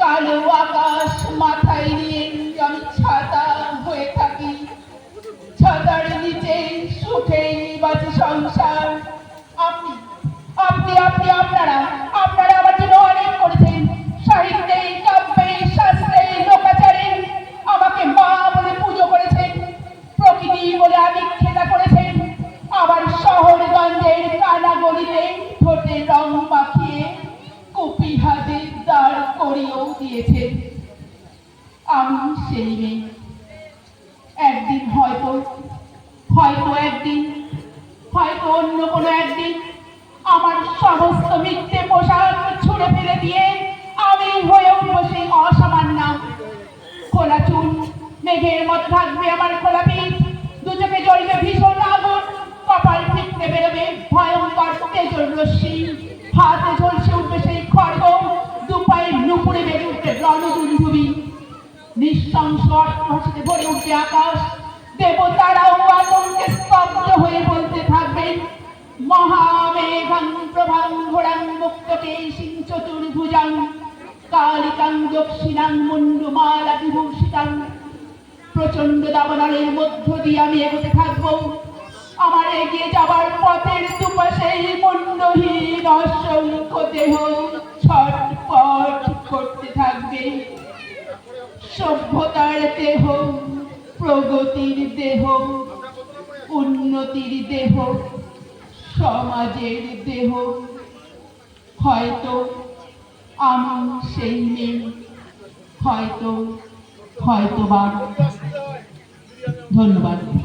কালো আকাশ মাথায় নিয়ে আমি ছাতা হয়ে থাকি। ছাতার নিচে সুখে বাঁচে সংসার। আপনি আপনি আপনি, আপনারা আপনারা আমার জন্য অনেক করেছেন। সাহিত্যে, কাব্যে, শাস্ত্রে, লোকাচারে আমাকে মা বলে পুজো করেছেন। প্রকৃতি বলে আদিক্ষেতা করেছেন। আবার শহরগঞ্জের কানা গলিতে ঠোঁটে রং মাখিয়ে আমি সেই মেয়ে একদিন হয়তো হয়তো একদিন, হয়তো অন্য কোনো একদিন আমার সমস্ত মিথ্যে পোশাক ছুঁড়ে ফেলে দিয়ে আমি হয়ে উঠবো সেই অসামান্য খোলা চুল মেঘের মতো থাকবে আমার খোলা পিঠ দু চোখে জ্বলবে ভীষণ আগুন। কপাল ফিরতে বেরোবে ভয়ঙ্কর তেজর রশ্মি। হাতে ঝলসে উঠবে সেই খড়গ দুপায়ে নুপুরে বেড়ে উঠবে রণদুন্ধুবি অট্টহাসিতে ভরে উঠবে আকাশ। দেবতারাও আতঙ্কে স্তব্ধ হয়ে বলতে থাকবেন মহামেঘাং প্রভাং ঘোরাং মুক্তকেশিং চতুর্ভুজাং, কালিকাং দক্ষিণাং মুন্ডুমালা বিভূষিতাং। প্রচণ্ড দাবানলের মধ্য দিয়ে আমি এগোতে থাকব। আমার এগিয়ে যাবার পথের দুপাশে মুন্ডহীন অসংখ্য দেহ ছটপট করতে থাকবে। সভ্যতার দেহ, প্রগতির দেহ, উন্নতির দেহ, সমাজের দেহ। হয়তো আমি সেই মেয়ে হয়তো হয়তো বা ধন্যবাদ।